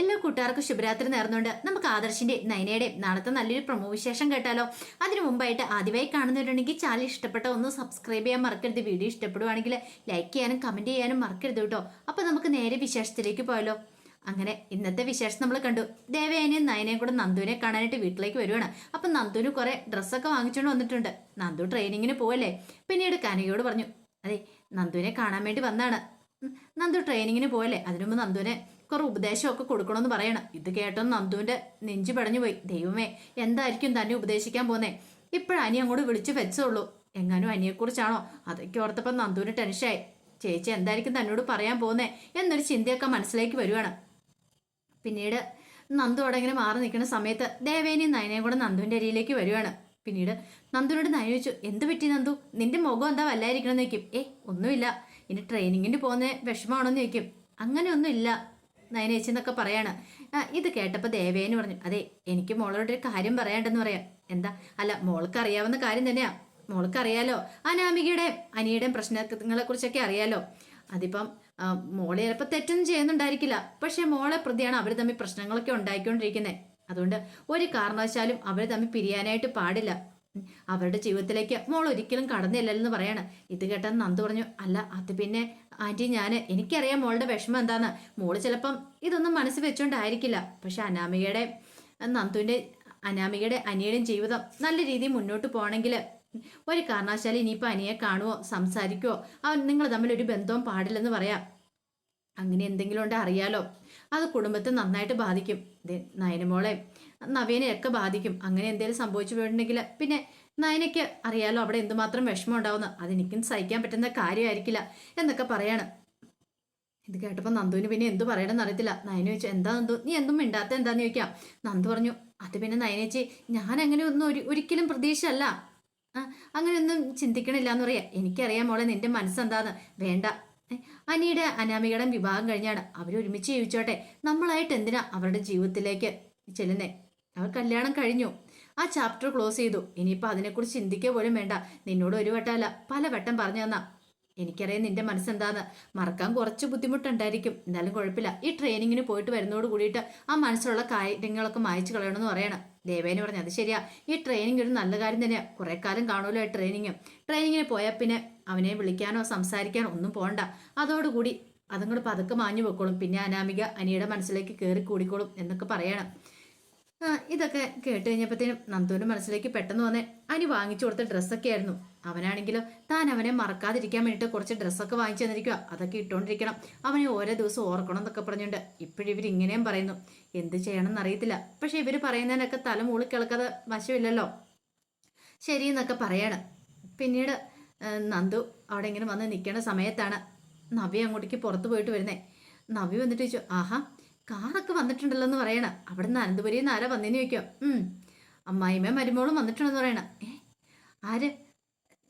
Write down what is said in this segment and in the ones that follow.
എല്ലാ കൂട്ടുകാർക്കും ശുഭരാത്രി നേർന്നുകൊണ്ട് നമുക്ക് ആദർശിന്റെ നയനയുടെ നാളത്തെ നല്ലൊരു പ്രൊമോ വിശേഷം കേട്ടാലോ. അതിനു മുമ്പായിട്ട് ആദ്യമായി കാണുന്നവരുണ്ടെങ്കിൽ ചാനൽ ഇഷ്ടപ്പെട്ട ഒന്ന് സബ്സ്ക്രൈബ് ചെയ്യാൻ മറക്കരുത്. വീഡിയോ ഇഷ്ടപ്പെടുവാണെങ്കിൽ ലൈക്ക് ചെയ്യാനും കമന്റ് ചെയ്യാനും മറക്കരുത് കേട്ടോ. അപ്പൊ നമുക്ക് നേരെ വിശേഷത്തിലേക്ക് പോയാലോ. അങ്ങനെ ഇന്നത്തെ വിശേഷം നമ്മൾ കണ്ടു. ദേവേനെയും നയനെയും കൂടെ നന്ദുവിനെ കാണാനായിട്ട് വീട്ടിലേക്ക് വരുവാണ്. അപ്പൊ നന്ദുവിന് കുറെ ഡ്രസ്സൊക്കെ വാങ്ങിച്ചുകൊണ്ട് വന്നിട്ടുണ്ട്. നന്ദു ട്രെയിനിങ്ങിന് പോവല്ലേ? പിന്നീട് കനകയോട് പറഞ്ഞു അതെ നന്ദുവിനെ കാണാൻ വേണ്ടി വന്നാണ്. നന്ദു ട്രെയിനിങ്ങിന് പോയല്ലേ? അതിനുമ്പ് നന്ദുവിനെ കുറെ ഉപദേശമൊക്കെ കൊടുക്കണമെന്ന് പറയണം. ഇത് കേട്ടോ നന്ദുവിന്റെ നെഞ്ചു പടഞ്ഞു പോയി. ദൈവമേ എന്തായിരിക്കും തന്നെ ഉപദേശിക്കാൻ പോന്നേ? ഇപ്പോഴും അങ്ങോട്ട് വിളിച്ചു വെച്ചുള്ളൂ എങ്ങാനും അനിയെക്കുറിച്ചാണോ? അതൊക്കെ ഓർത്തപ്പോൾ നന്ദുവിന് ടെൻഷനായി. ചേച്ചി എന്തായിരിക്കും തന്നോട് പറയാൻ പോകുന്നേ എന്നൊരു ചിന്തയൊക്കെ മനസ്സിലേക്ക് വരുവാണ്. പിന്നീട് നന്ദു അവിടെ ഇങ്ങനെ മാറി നിൽക്കുന്ന സമയത്ത് ദേവേനിയും നയനയും കൂടെ നന്ദുവിന്റെ അരിയിലേക്ക് വരുവാണ്. പിന്നീട് നന്ദുവിനോട് നയന ചോദിച്ചു എന്ത് പറ്റി നന്ദു? നിന്റെ മുഖം എന്താ വല്ലായിരിക്കണമെന്ന് വയ്ക്കും ഏ ഒന്നുമില്ല. ഇനി ട്രെയിനിങ്ങിന് പോകുന്ന വിഷമമാണോന്ന് ചോദിക്കും. അങ്ങനെയൊന്നും ഇല്ല നയനേച്ചി എന്നൊക്കെ പറയാണ്. ഇത് കേട്ടപ്പോൾ ദേവേന് പറഞ്ഞു അതെ എനിക്ക് മോളോട് ഒരു കാര്യം പറയാണ്ടെന്ന് പറയാം. എന്താ? അല്ല മോൾക്ക് അറിയാവുന്ന കാര്യം തന്നെയാ. മോൾക്ക് അറിയാലോ അനാമികയുടെ അനിയുടെയും പ്രശ്നങ്ങളെ കുറിച്ചൊക്കെ അറിയാലോ. അതിപ്പം മോളെ ചിലപ്പോൾ തെറ്റൊന്നും ചെയ്യുന്നുണ്ടായിരിക്കില്ല. പക്ഷെ മോളെ പ്രതിയാണ് അവർ തമ്മിൽ പ്രശ്നങ്ങളൊക്കെ ഉണ്ടായിക്കൊണ്ടിരിക്കുന്നത് അതുകൊണ്ട് ഒരു കാരണവശാലും അവർ തമ്മിൽ പിരിയാനായിട്ട് പാടില്ല. അവരുടെ ജീവിതത്തിലേക്ക് മോൾ ഒരിക്കലും കടന്നില്ലല്ലെന്ന് പറയാണ്. ഇത് കേട്ടാൽ നന്ദു പറഞ്ഞു അല്ല അത് പിന്നെ ആന്റി ഞാൻ എനിക്കറിയാം മോളുടെ വിഷമം എന്താന്ന്. മോൾ ചിലപ്പം ഇതൊന്നും മനസ്സിൽ വെച്ചോണ്ടായിരിക്കില്ല. പക്ഷെ അനാമികയുടെ നന്ദുവിന്റെ അനാമികയുടെ അനിയുടെയും ജീവിതം നല്ല രീതിയിൽ മുന്നോട്ട് പോകണമെങ്കിൽ ഒരു കാരണവശാലും ഇനിയിപ്പോൾ അനിയെ കാണുവോ സംസാരിക്കുവോ? അവൻ നിങ്ങൾ തമ്മിൽ ഒരു ബന്ധവും പാടില്ലെന്ന് പറയാം. അങ്ങനെ എന്തെങ്കിലും ഉണ്ടോ അറിയാലോ. അത് കുടുംബത്തെ നന്നായിട്ട് ബാധിക്കും. നയനമോളെ നവീനെയൊക്കെ ബാധിക്കും. അങ്ങനെ എന്തെങ്കിലും സംഭവിച്ചു പോയിട്ടുണ്ടെങ്കിൽ പിന്നെ നയനയ്ക്ക് അറിയാലോ അവിടെ എന്തുമാത്രം വിഷമം ഉണ്ടാവുന്ന അതെനിക്കും സഹിക്കാൻ പറ്റുന്ന കാര്യമായിരിക്കില്ല എന്നൊക്കെ പറയാണ്. ഇത് കേട്ടപ്പോൾ നന്ദുവിന് പിന്നെ എന്തു പറയണമെന്ന് അറിയത്തില്ല. നയന ചോദിച്ചു എന്താ നന്ദു? നീ എന്തും മിണ്ടാത്ത എന്താന്ന് ചോദിക്കാം. നന്ദു പറഞ്ഞു അത് പിന്നെ നയനേച്ചി ഞാൻ അങ്ങനെ ഒന്നും ഒരു ഒരിക്കലും പ്രതീക്ഷയല്ല. അങ്ങനെയൊന്നും ചിന്തിക്കണില്ല എന്ന് പറയാ. എനിക്കറിയാം മോളെ നിന്റെ മനസ്സെന്താന്ന്. വേണ്ട. അനിയുടെ അനാമികയുടെ വിവാഹം കഴിഞ്ഞാണ് അവരൊരുമിച്ച് ജീവിച്ചോട്ടെ. നമ്മളായിട്ട് എന്തിനാ അവരുടെ ജീവിതത്തിലേക്ക് ചെല്ലുന്നേ? അവർ കല്യാണം കഴിഞ്ഞു. ആ ചാപ്റ്റർ ക്ലോസ് ചെയ്തു. ഇനിയിപ്പോൾ അതിനെക്കുറിച്ച് ചിന്തിക്കുക പോലും വേണ്ട. നിന്നോട് ഒരു വട്ടമല്ല പല വട്ടം പറഞ്ഞു തന്നാ. എനിക്കറിയാം നിന്റെ മനസ്സെന്താന്ന്. മറക്കാൻ കുറച്ച് ബുദ്ധിമുട്ടുണ്ടായിരിക്കും. എന്നാലും കുഴപ്പമില്ല. ഈ ട്രെയിനിങ്ങിന് പോയിട്ട് വരുന്നതോട് കൂടിയിട്ട് ആ മനസ്സിലുള്ള കാര്യങ്ങളൊക്കെ മായച്ചു കളയണമെന്ന് പറയണം. ദേവേന് പറഞ്ഞു അത് ശരിയാ. ഈ ട്രെയിനിങ് ഒരു നല്ല കാര്യം തന്നെയാ. കുറെ കാലം കാണുമല്ലോ ഈ ട്രെയിനിങ് ട്രെയിനിങ്ങിന് പോയാൽ പിന്നെ അവനെ വിളിക്കാനോ സംസാരിക്കാനോ ഒന്നും പോകണ്ട അതോടുകൂടി അതും പതുക്കെ മാഞ്ഞു വെക്കോളും പിന്നെ അനാമിക അനിയുടെ മനസ്സിലേക്ക് കയറി കൂടിക്കോളും എന്നൊക്കെ പറയണം. ഇതൊക്കെ കേട്ട് കഴിഞ്ഞപ്പോഴത്തേനും നന്ദുവിന്റെ മനസ്സിലേക്ക് പെട്ടെന്ന് വന്നേ അനി വാങ്ങിച്ചു കൊടുത്ത ഡ്രസ്സൊക്കെ ആയിരുന്നു. അവനാണെങ്കിലും താൻ അവനെ മറക്കാതിരിക്കാൻ വേണ്ടിയിട്ട് കുറച്ച് ഡ്രസ്സൊക്കെ വാങ്ങിച്ചു തന്നിരിക്കുക അതൊക്കെ ഇട്ടുകൊണ്ടിരിക്കണം അവനെ ഓരോ ദിവസം ഓർക്കണം എന്നൊക്കെ പറഞ്ഞുകൊണ്ട് ഇപ്പോഴിവർ ഇങ്ങനെയും പറയുന്നു. എന്ത് ചെയ്യണം എന്നറിയത്തില്ല പക്ഷെ ഇവർ പറയുന്നതിനൊക്കെ തല മൂളി കിളക്കാതെ വശമില്ലല്ലോ. ശരി എന്നൊക്കെ പറയാണ്. പിന്നീട് നന്ദു അവിടെ ഇങ്ങനെ വന്ന് നിൽക്കേണ്ട സമയത്താണ് നവ്യ അങ്ങോട്ടേക്ക് പുറത്ത് പോയിട്ട് വരുന്നേ. നവ്യ വന്നിട്ട് ചോദിച്ചു ആഹാ കാറൊക്കെ വന്നിട്ടുണ്ടല്ലോ എന്ന് പറയണ. അവിടെ നിന്ന് അനന്തപുരിയിൽ നിന്ന് ആരാ വന്നേന്ന് ചോദിക്കാം. ഉം. അമ്മായിമ്മ മരുമോളും വന്നിട്ടുണ്ടെന്ന് പറയണ. ഏ? ആര്?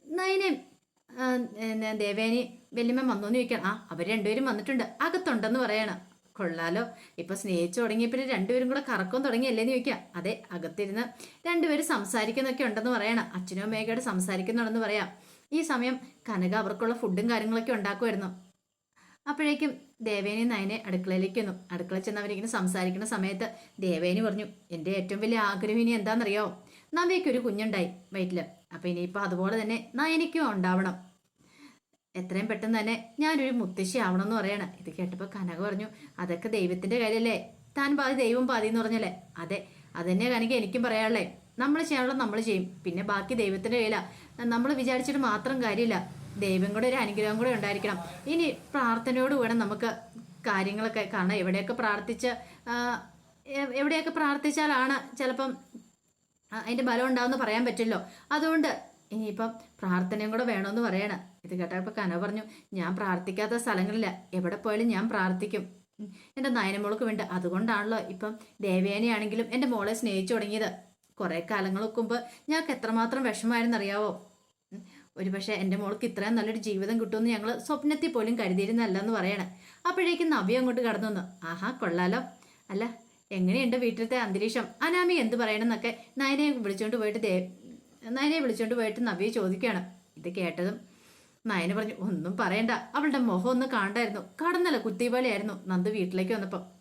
നയനേം ദേവേനി വല്യമ്മ വന്നോന്ന് ചോദിക്കണം. ആ അവർ രണ്ടുപേരും വന്നിട്ടുണ്ട്. അകത്തുണ്ടെന്ന് പറയണ. കൊള്ളാലോ. ഇപ്പൊ സ്നേഹിച്ചു തുടങ്ങിയപ്പോൾ രണ്ടുപേരും കൂടെ കറക്കം തുടങ്ങിയല്ലേന്ന് ചോദിക്കാം. അതെ അകത്തിരുന്ന് രണ്ടുപേരും സംസാരിക്കുന്നൊക്കെ ഉണ്ടെന്ന് പറയണം. അച്ഛനും അമ്മയൊക്കെ സംസാരിക്കുന്നുണ്ടെന്ന് പറയാം. ഈ സമയം കനക അവർക്കുള്ള ഫുഡും കാര്യങ്ങളൊക്കെ ഉണ്ടാക്കുമായിരുന്നു അപ്പോഴേക്കും ദേവേനി നയനെ അടുക്കളയിലേക്ക് വന്നു അടുക്കള ചെന്നവരിങ്ങനെ സംസാരിക്കുന്ന സമയത്ത് ദേവേനി പറഞ്ഞു എന്റെ ഏറ്റവും വലിയ ആഗ്രഹം ഇനി എന്താണെന്നറിയോ നവ്യയ്ക്ക് ഒരു കുഞ്ഞുണ്ടായി വയറ്റിൽ. അപ്പോൾ ഇനിയിപ്പോൾ അതുപോലെ തന്നെ നയനിക്കും ഉണ്ടാവണം. എത്രയും പെട്ടെന്ന് തന്നെ ഞാനൊരു മുത്തശ്ശി ആവണം എന്ന് പറയാണ്. ഇത് കേട്ടപ്പോൾ കനക പറഞ്ഞു അതൊക്കെ ദൈവത്തിന്റെ കാര്യമല്ലേ താൻ പാതി ദൈവം പാതി എന്ന് പറഞ്ഞല്ലേ? അതെ അതന്നെ കനക എനിക്കും പറയാനുള്ളേ. നമ്മൾ ചെയ്യാനുള്ളത് നമ്മൾ ചെയ്യും. പിന്നെ ബാക്കി ദൈവത്തിന്റെ കയ്യിലാണ് നമ്മൾ വിചാരിച്ചിട്ട് മാത്രം കാര്യമില്ല. ദൈവം കൂടെ ഒരു അനുഗ്രഹം കൂടെ ഉണ്ടായിരിക്കണം. ഇനി പ്രാർത്ഥനയോട് വേണം നമുക്ക് കാര്യങ്ങളൊക്കെ കാരണം എവിടെയൊക്കെ പ്രാർത്ഥിച്ച് എവിടെയൊക്കെ പ്രാർത്ഥിച്ചാലാണ് ചിലപ്പം അതിന്റെ ബലം ഉണ്ടാവുമെന്ന് പറയാൻ പറ്റില്ലോ. അതുകൊണ്ട് ഇനിയിപ്പം പ്രാർത്ഥനയും കൂടെ വേണമെന്ന് പറയണ. ഇത് കേട്ടപ്പോൾ കന പറഞ്ഞു ഞാൻ പ്രാർത്ഥിക്കാത്ത സ്ഥലങ്ങളില്ല. എവിടെ പോയാലും ഞാൻ പ്രാർത്ഥിക്കും. എന്റെ നയനമോൾക്ക് വേണ്ടി. അതുകൊണ്ടാണല്ലോ ഇപ്പം ദേവേനയാണെങ്കിലും എന്റെ മോളെ സ്നേഹിച്ചു തുടങ്ങിയത്. കുറേ കാലങ്ങൾക്ക് മുമ്പ് ഞങ്ങൾക്ക് എത്രമാത്രം വിഷമായിരുന്നറിയാവോ ഉം, ഒരു പക്ഷേ എന്റെ മോൾക്ക് ഇത്രയും നല്ലൊരു ജീവിതം കിട്ടുമെന്ന് ഞങ്ങൾ സ്വപ്നത്തിൽ പോലും കരുതിയിരുന്നല്ല എന്ന് പറയണം. അപ്പോഴേക്കും നവ്യ അങ്ങോട്ട് കടന്നു വന്നു ആഹാ കൊള്ളാലോ. അല്ല എങ്ങനെയുണ്ട് വീട്ടിലത്തെ അന്തരീക്ഷം? അനാമി എന്ത് പറയണമെന്നൊക്കെ നയനെ വിളിച്ചുകൊണ്ട് പോയിട്ട് ദേ നയനെ വിളിച്ചുകൊണ്ട് പോയിട്ട് നവ്യ ചോദിക്കുകയാണ്. ഇത് കേട്ടതും നയന പറഞ്ഞു ഒന്നും പറയണ്ട. അവളുടെ മുഖം ഒന്ന് കാണണ്ടായിരുന്നു. കടന്നല്ല കുത്തിപോലെയായിരുന്നു നന്ദു വീട്ടിലേക്ക് വന്നപ്പം. ഉം. ഞാൻ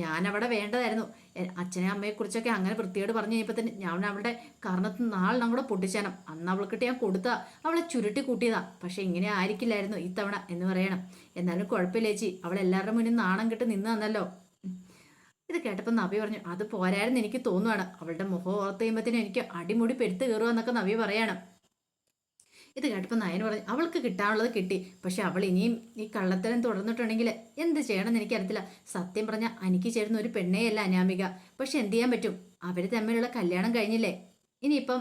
ഞാനവിടെ വേണ്ടതായിരുന്നു. അച്ഛനെ അച്ഛനെ അമ്മയെക്കുറിച്ചൊക്കെ അങ്ങനെ വൃത്തിയോട് പറഞ്ഞു കഴിഞ്ഞപ്പോൾ തന്നെ ഞാൻ അവളുടെ കാരണത്ത് നാളെ കൂടെ പൊട്ടിച്ചാനം അന്ന് അവൾക്കിട്ട് ഞാൻ കൊടുത്ത. അവളെ ചുരുട്ടി കൂട്ടിയതാ. പക്ഷെ ഇങ്ങനെ ആയിരിക്കില്ലായിരുന്നു ഇത്തവണ എന്ന് പറയണം. എന്നാലും കുഴപ്പമില്ല ചേച്ചി. അവൾ എല്ലാവരുടെ മുന്നിൽ നാണം കെട്ട് നിന്ന് തന്നല്ലോ. ഇത് കേട്ടപ്പോൾ നവി പറഞ്ഞു അത് പോരായിരുന്നു എനിക്ക് തോന്നുവാണ്. അവളുടെ മുഖം ഓർത്ത് കഴിയുമ്പോഴത്തേനും എനിക്ക് അടിമുടി പെരുത്ത് കയറുക എന്നൊക്കെ നവി പറയണം. ഇത് കേട്ടപ്പോൾ നയൻ പറഞ്ഞു അവൾക്ക് കിട്ടാനുള്ളത് കിട്ടി. പക്ഷെ അവൾ ഇനിയും ഈ കള്ളത്തരം തുടർന്നിട്ടുണ്ടെങ്കിൽ എന്ത് ചെയ്യണമെന്ന് എനിക്കറിയത്തില്ല. സത്യം പറഞ്ഞാൽ എനിക്ക് ചേരുന്ന ഒരു പെണ്ണേയല്ല അനാമിക. പക്ഷെ എന്ത് ചെയ്യാൻ പറ്റും? അവർ തമ്മിലുള്ള കല്യാണം കഴിഞ്ഞില്ലേ? ഇനിയിപ്പം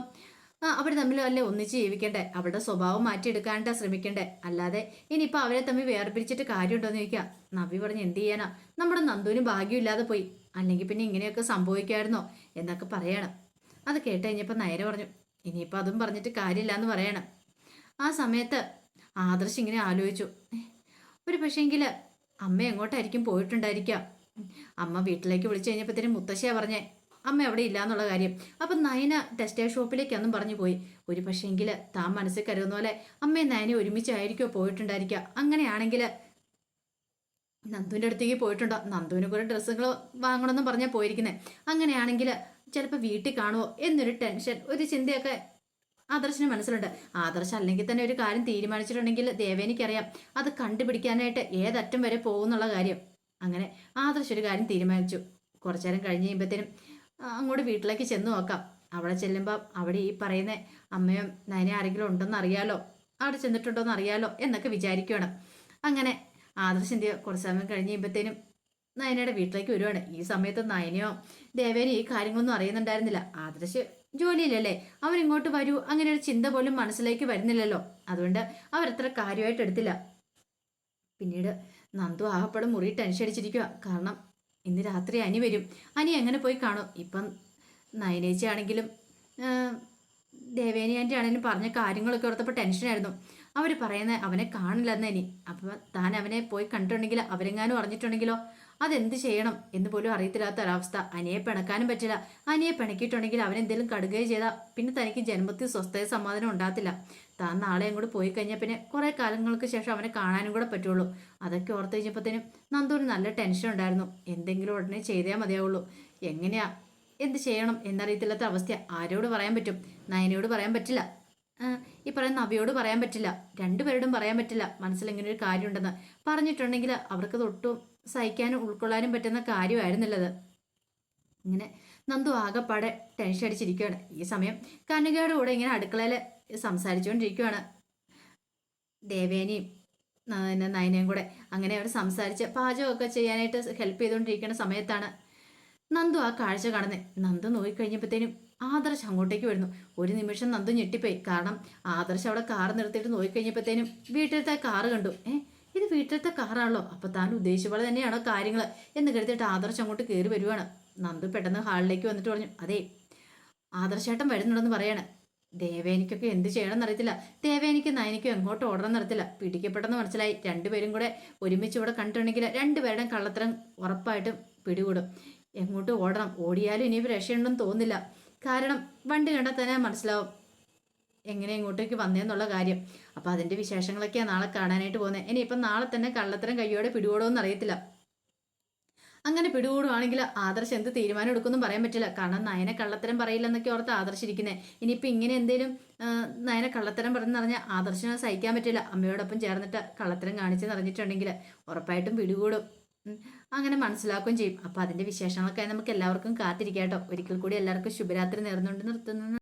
അവർ തമ്മിൽ അല്ലേ ഒന്നിച്ച് ജീവിക്കണ്ടേ? അവരുടെ സ്വഭാവം മാറ്റിയെടുക്കാനായിട്ടാ ശ്രമിക്കണ്ടേ? അല്ലാതെ ഇനിയിപ്പോൾ അവരെ തമ്മിൽ വേർപിരിച്ചിട്ട് കാര്യമുണ്ടോയെന്ന് ചോദിക്കുക നവി പറഞ്ഞ് എന്ത് ചെയ്യാനാ? നമ്മുടെ നന്ദുവിന് ഭാഗ്യമില്ലാതെ പോയി. അല്ലെങ്കിൽ പിന്നെ ഇങ്ങനെയൊക്കെ സംഭവിക്കായിരുന്നോ? എന്നൊക്കെ പറയണം. അത് കേട്ട് കഴിഞ്ഞപ്പോൾ നയന പറഞ്ഞു ഇനിയിപ്പോൾ അതും പറഞ്ഞിട്ട് കാര്യമില്ല എന്ന് പറയണം. ആ സമയത്ത് ആദർശ് ഇങ്ങനെ ആലോചിച്ചു. "ഏ, ഒരു പക്ഷേങ്കിൽ അമ്മ എങ്ങോട്ടായിരിക്കും പോയിട്ടുണ്ടായിരിക്കാം? അമ്മ വീട്ടിലേക്ക് വിളിച്ചു കഴിഞ്ഞപ്പോഴത്തേനും മുത്തശ്ശിയാ പറഞ്ഞേ അമ്മ അവിടെ ഇല്ല എന്നുള്ള കാര്യം. അപ്പം നയന ടെക്സ്റ്റൈൽ ഷോപ്പിലേക്കൊന്നും പറഞ്ഞു പോയി. ഒരു പക്ഷേങ്കിൽ താൻ മനസ്സിൽ കരുതുന്ന പോലെ അമ്മയും നയനെ ഒരുമിച്ചായിരിക്കോ പോയിട്ടുണ്ടായിരിക്കുക? അങ്ങനെയാണെങ്കിൽ നന്ദുവിന്റെ അടുത്തേക്ക് പോയിട്ടുണ്ടോ? നന്ദുവിന് കുറേ ഡ്രസ്സുകൾ വാങ്ങണമെന്ന് പറഞ്ഞാൽ പോയിരിക്കുന്നത് അങ്ങനെയാണെങ്കിൽ ചിലപ്പോൾ വീട്ടിൽ കാണുമോ എന്നൊരു ടെൻഷൻ ഒരു ചിന്തയൊക്കെ ആദർശിന് മനസ്സിലുണ്ട്. ആദർശ അല്ലെങ്കിൽ തന്നെ ഒരു കാര്യം തീരുമാനിച്ചിട്ടുണ്ടെങ്കിൽ ദേവേനിക്കറിയാം അത് കണ്ടുപിടിക്കാനായിട്ട് ഏതറ്റം വരെ പോകുന്നുള്ള കാര്യം. അങ്ങനെ ആദർശ ഒരു കാര്യം തീരുമാനിച്ചു. കുറച്ചു നേരം കഴിഞ്ഞ് കഴിയുമ്പോഴത്തേനും അങ്ങോട്ട് വീട്ടിലേക്ക് ചെന്ന് നോക്കാം. അവിടെ ചെല്ലുമ്പോൾ അവിടെ ഈ പറയുന്ന അമ്മയും നയനെ ആരെങ്കിലും ഉണ്ടെന്ന് അറിയാലോ അവിടെ ചെന്നിട്ടുണ്ടോ എന്ന് അറിയാലോ എന്നൊക്കെ വിചാരിക്കുകയാണ് അങ്ങനെ ആദർശന്റെ കുറച്ച് സമയം കഴിഞ്ഞ് കഴിയുമ്പോഴത്തേനും നയനയുടെ വീട്ടിലേക്ക് വരുവാണ്. ഈ സമയത്ത് നയനയോ ദേവേനോ ഈ കാര്യങ്ങളൊന്നും അറിയുന്നുണ്ടായിരുന്നില്ല. ആദർശ് ജോലിയിലല്ലേ? അവരിങ്ങോട്ട് വരൂ. അങ്ങനെ ഒരു ചിന്ത പോലും മനസ്സിലേക്ക് വരുന്നില്ലല്ലോ. അതുകൊണ്ട് അവരത്ര കാര്യമായിട്ട് എടുത്തില്ല. പിന്നീട് നന്ദു ആഹപ്പടം മുറി ടെൻഷൻ അടിച്ചിരിക്കുക കാരണം ഇന്ന് രാത്രി അനി വരും. അനി എങ്ങനെ പോയി കാണും? ഇപ്പം നയനേച്ചയാണെങ്കിലും ദേവേനി ആന്റെ ആണെങ്കിലും പറഞ്ഞ കാര്യങ്ങളൊക്കെ ഓർത്തപ്പോൾ ടെൻഷനായിരുന്നു അവർ പറയുന്ന അവനെ കാണില്ലെന്ന് ഇനി. അപ്പം താൻ അവനെ പോയി കണ്ടിട്ടുണ്ടെങ്കിൽ അവരെങ്ങാനും അറിഞ്ഞിട്ടുണ്ടെങ്കിലോ? അതെന്ത് ചെയ്യണം എന്ന് പോലും അറിയത്തില്ലാത്ത ഒരവസ്ഥ. അനിയെ പിണക്കാനും പറ്റില്ല. അനിയെ പിണക്കിയിട്ടുണ്ടെങ്കിൽ അവൻ എന്തെങ്കിലും കടുകയോ ചെയ്താൽ പിന്നെ തനിക്ക് ജന്മത്തിൽ സ്വസ്ഥത സമാധാനം ഉണ്ടാകത്തില്ല. താൻ നാളെ അങ്ങോട്ട് പോയി കഴിഞ്ഞാൽ പിന്നെ കുറേ കാലങ്ങൾക്ക് ശേഷം അവനെ കാണാനും കൂടെ പറ്റുള്ളൂ. അതൊക്കെ ഓർത്ത് കഴിഞ്ഞപ്പോഴത്തേനും നന്ദൂന് നല്ല ടെൻഷൻ ഉണ്ടായിരുന്നു. എന്തെങ്കിലും ഉടനെ ചെയ്തേ മതിയാവുള്ളൂ. എങ്ങനെയാ? എന്ത് ചെയ്യണം എന്നറിയത്തില്ലാത്ത അവസ്ഥ ആരോട് പറയാൻ പറ്റും? നയനയോട് പറയാൻ പറ്റില്ല. ഈ പറയുന്ന അവയോട് പറയാൻ പറ്റില്ല. രണ്ടുപേരോടും പറയാൻ പറ്റില്ല. മനസ്സിൽ ഇങ്ങനെ ഒരു കാര്യമുണ്ടെന്ന്. പറഞ്ഞിട്ടുണ്ടെങ്കിൽ അവർക്ക് തൊട്ടും സഹിക്കാനും ഉൾക്കൊള്ളാനും പറ്റുന്ന കാര്യമായിരുന്നില്ലത്. ഇങ്ങനെ നന്ദു ആകെപ്പാടെ ടെൻഷൻ അടിച്ചിരിക്കുകയാണ്. ഈ സമയം കനുകയുടെ കൂടെ ഇങ്ങനെ അടുക്കളയിൽ സംസാരിച്ചുകൊണ്ടിരിക്കുകയാണ്. ദേവേനിയും പിന്നെ നയനയും കൂടെ അങ്ങനെ അവർ സംസാരിച്ച് പാചകമൊക്കെ ചെയ്യാനായിട്ട് ഹെൽപ്പ് ചെയ്തുകൊണ്ടിരിക്കുന്ന സമയത്താണ് നന്ദു ആ കാഴ്ച കാണുന്നത് നന്ദു നോക്കിക്കഴിഞ്ഞപ്പോഴത്തേനും ആദർശ് അങ്ങോട്ടേക്ക് വരുന്നു. ഒരു നിമിഷം നന്ദു ഞെട്ടിപ്പോയി. കാരണം ആദർശ് അവിടെ കാർ നിർത്തിയിട്ട് നോക്കി നോക്കിക്കഴിഞ്ഞപ്പോഴത്തേനും വീട്ടിലത്തെ കാറ് കണ്ടു. ഏ ഇത് വീട്ടിലത്തെ കാറാണല്ലോ അപ്പൊ താൻ ഉദ്ദേശിച്ച പോലെ തന്നെയാണോ കാര്യങ്ങൾ? എന്ന് കരുതിയിട്ട് ആദർശ് അങ്ങോട്ട് കയറി വരുവാണ്. നന്ദു പെട്ടെന്ന് ഹാളിലേക്ക് വന്നിട്ട് പറഞ്ഞു അതെ ആദർശേട്ടൻ വരുന്നുണ്ടെന്ന് പറയാണ്. ദേവേനിക്കൊക്കെ എന്ത് ചെയ്യണമെന്ന് അറിയത്തില്ല. ദേവേനിക്ക് നയനിക്കും എങ്ങോട്ട് ഓടണം അറിയത്തില്ല. പിടിക്കപ്പെട്ടെന്ന് മനസ്സിലായി. രണ്ടുപേരും കൂടെ ഒരുമിച്ച് ഇവിടെ കണ്ടിട്ടുണ്ടെങ്കിൽ രണ്ടുപേരുടെയും കള്ളത്തരം ഉറപ്പായിട്ടും പിടികൂടും. എങ്ങോട്ട് ഓടണം. ഓടിയാലും ഇനി രക്ഷയുണ്ടെന്ന് തോന്നുന്നില്ല. കാരണം വണ്ടി കണ്ടാൽ തന്നെ മനസ്സിലാവും എങ്ങനെ ഇങ്ങോട്ടേക്ക് വന്നേന്നുള്ള കാര്യം. അപ്പോൾ അതിന്റെ വിശേഷങ്ങളൊക്കെയാണ് നാളെ കാണാനായിട്ട് പോകുന്നത് ഇനിയിപ്പം നാളെ തന്നെ കള്ളത്തരം കയ്യോടെ പിടികൂടുമെന്ന് അറിയത്തില്ല. അങ്ങനെ പിടികൂടുവാണെങ്കിൽ ആദർശ് എന്ത് തീരുമാനം എടുക്കുമെന്നും പറയാൻ പറ്റില്ല. കാരണം നയനെ കള്ളത്തരം പറയില്ലെന്നൊക്കെ ഓർത്ത് ആദർശിരിക്കുന്നത് ഇനിയിപ്പോൾ ഇങ്ങനെ എന്തെങ്കിലും നയന കള്ളത്തരം പറഞ്ഞെന്ന് പറഞ്ഞാൽ ആദർശിനെ സഹിക്കാൻ പറ്റില്ല. അമ്മയോടൊപ്പം ചേർന്നിട്ട് കള്ളത്തരം കാണിച്ചെന്ന് അറിഞ്ഞിട്ടുണ്ടെങ്കിൽ ഉറപ്പായിട്ടും പിടികൂടും. അങ്ങനെ മനസ്സിലാക്കുകയും ചെയ്യും. അപ്പോൾ അതിന്റെ വിശേഷങ്ങളൊക്കെ നമുക്ക് എല്ലാവർക്കും കാത്തിരിക്കാം കേട്ടോ. ഒരിക്കൽ കൂടി എല്ലാവർക്കും ശുഭരാത്രി നേർന്നുകൊണ്ട് നിർത്തുന്നു.